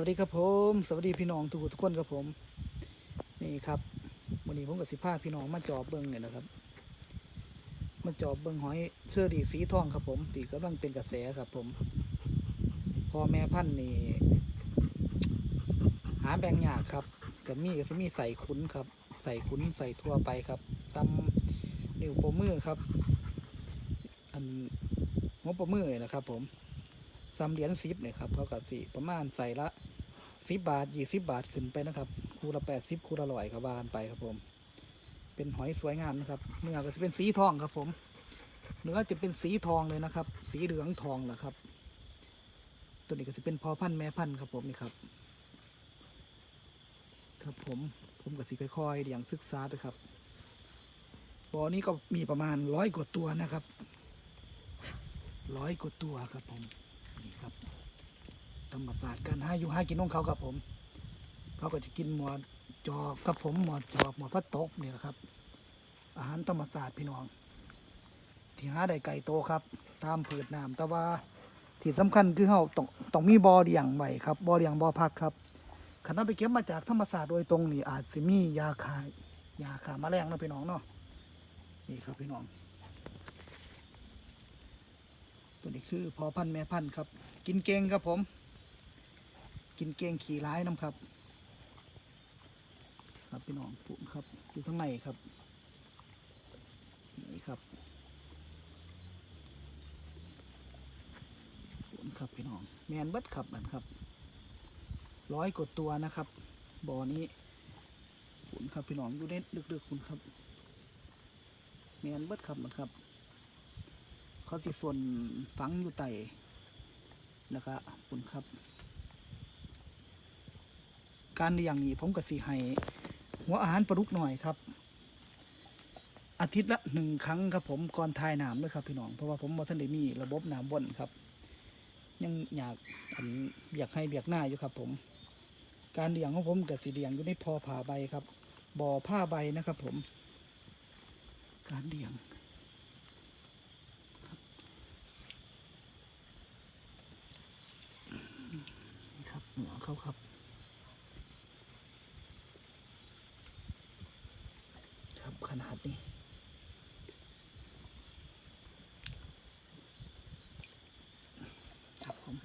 วัสดีครับผม สวัสดีพี่น้องทุกทุกคนครับผม นี่ครับวันนี้ผมกับสิพาพี่น้องมาจอบเบิ้งเนี่ยนะครับ มาจอบเบิ้งหอยเชื่อดีสีทองครับผมตีกำลังเป็นกระแสครับผม พอแม่พันธุ์นี่หาแบ่งยากครับกับมีก็จะมีใส่คุ้นครับ ใส่คุ้นใส่ทั่วไปครับตำนิ้วโปรมือครับ อันหัวโปมือนี่นะครับผมซ้ำเหรียญซิปเนี่ยครับเขากับสีประมาณใส่ละ สิบบาทยี่สิบบาทขึ้นไปนะครับคูละแปดสิบคูละร้อยครับวานไปครับผม เป็นหอยสวยงามนะครับเนื้อก็จะเป็นสีทองครับผมเนื้อจะเป็นสีทองเลยนะครับ สีเหลืองทองแหละครับ ตัวนี้ก็จะเป็นพอพันธุ์แม่พันธุ์ครับผมนี่ครับ ครับผมผมกับสีค่อยๆเลี้ยงศึกษาด้วยครับบ่อนี้ก็มีประมาณร้อยกว่าตัวนะครับร้อยกว่าตัวครับผม รรมศาสตร์การหาอยู่หากินของเขาครับผม เขาก็จะกินหมอดจอกครับผมหมอดจอกหมอดพัดตกเนี่ยครับ อาหารธรรมศาสตร์พี่น้อง ที่หาได้ไก่โตครับ ตามผืดน้ำแต่ว่าที่สำคัญคือเขาต้องต้องมีบ่อเลี้ยงไว้ครับบ่อเลี้ยงบ่อพักครับขันเอาไปเก็บมาจากธรรมศาสตร์โดยตรงนี่อาจจะมียาคายยาขาแมลงนะพี่น้องเนาะนี่ครับพี่น้อง ตัวนี้คือพอพันแม่พันครับ กินเก่งครับผม กินเก่งขี่ร้ายน้ำครับ ครับพี่น้องปุ่มครับอยู่ข้งในครับนี่ครับปุ่มครับพี่น้องแมนเบิดครับมันครับร้อยกว่าตัวนะครับบ่อนี้ปุ่มครับพี่น้องอยู่เด็ดดึกๆคุณครับแมนเบิดครับมันครับเขาสิส่วนฝังอยู่ไต่แล้วก็ปุ่นครับ การเลี้ยงนี่ผมก็สิให้หัวอาหารปลาดุกหน่อยครับ อาทิตย์ละหนึ่งครั้งครับผมก่อนทายน้ำด้วยครับพี่น้องเพราะว่าผมบ่ท่านได้มีระบบน้ำวนครับ ยังอยากอันอยากให้เบียกหน้าอยู่ครับ ผม การเลี้ยงของผมกับสีเลี้ยงอยู่ในพอผ่าใบครับ บ่อผ้าใบนะครับ ผม การเลี้ยงครับนี่ครับหัวเขาครับขนาดนี้ ครับผม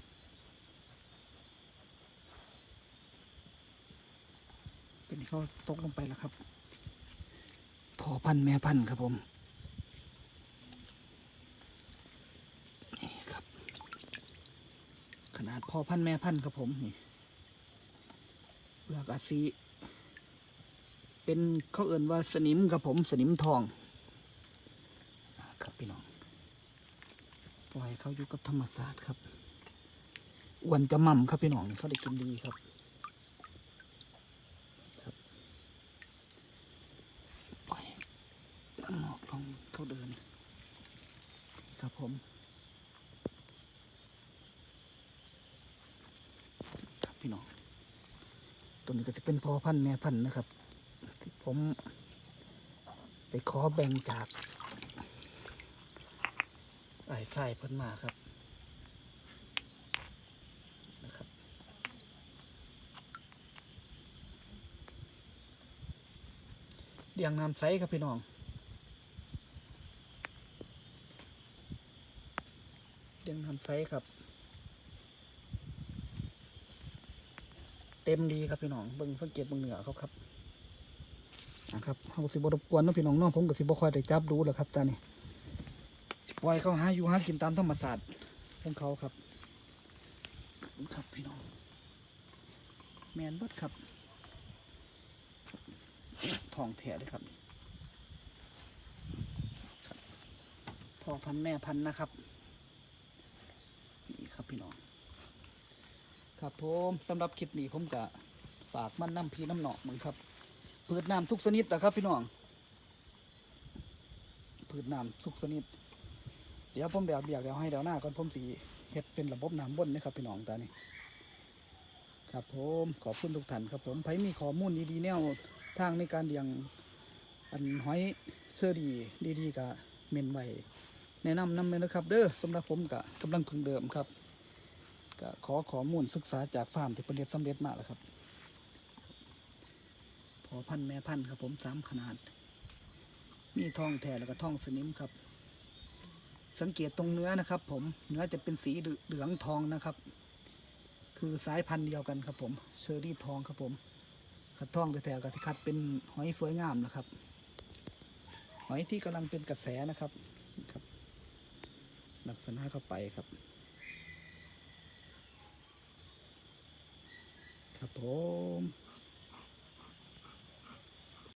เป็นที่เขาตกลงไปแล้วครับ พอพันธ์แม่พันธ์ครับผม นี่ครับ ขนาดพอพันธ์แม่พันธ์ครับผมนี่เปลือกอาซีเป็นเขาเอื่นว่าสนิมครับผมสนิมทองครับพี่น้อง ปล่อยเขาอยู่กับธรรมศาสตร์ครับอ้วนจะมั่มครับพี่น้องเขาได้กินดีครับปล่อยน้ำ หมอกลองเขาเดินครับผมครับพี่น้องตัวนี้ก็จะเป็นพอพันธุ์แม่พันธุ์นะครับ ที่ผมไปขอแบ่งจากไอ้ไส้พิ่นมาครับนะครับเลี้ยงน้ำใสครับพี่น้อง เลี้ยงน้ำใสครับ เต็มดีครับพี่น้องเบิ่งสังเกตเบิ่งเหนือเขาครับนะครับเขาสิบรบกวนเนาะพี่น้องน้องผมก็สิบคอยได้จับดูแหล้วครับจ้านี่ปล่อยเขาหาอยู่หากินตามธรรมศาสตร์ของเขาครับครับพี่น้อง แมนบดครับทองแท้เลยครับพ่อพันแม่พันนะครับนี่ครับพี่น้อง ครับผมสำหรับคลิปนี้ผมก็ฝากมันน้ำพีน้ำหนองมึงครับพืชน้ำทุกชนิดนะครับ พี่น้องพืชน้ำทุกชนิด เดี๋ยวผมแบบเบียกเดี๋ยวให้เดี๋ยวหน้าก่อนผมสีเฮ็ดเป็นระบบน้ำบนนะครับ พี่น้องตานี่ครับผมขอบคุณทุกท่านครับผมใครมีข้อมูลดีๆแนวทางในการเลี้ยงอันหอยเชอรี่ดีๆกับเมนไว้แนะนำนำเลยนะครับ เด้อสำหรับผมกับกำลังพึงเดิมครับ ก็ขอข้อมูลศึกษาจากฟาร์มที่ประเด็สำเร็จมาแล้วครับ พอพันแม่พันครับ ผมสามขนาด มีทองแท้แล้วก็ทองสนิมครับ สังเกตตรงเนื้อนะครับ ผมเนื้อจะเป็นสีเหลืองทองนะครับ คือสายพันธุ์เดียวกันครับผมเชอรี่ทองครับผมคัดทองแท้ๆก็สิคัดเป็นหอยสวยงามนะครับ หอยที่กำลังเป็นกระแสนะครับครับลักษณะเข้าไปครับ ครับผม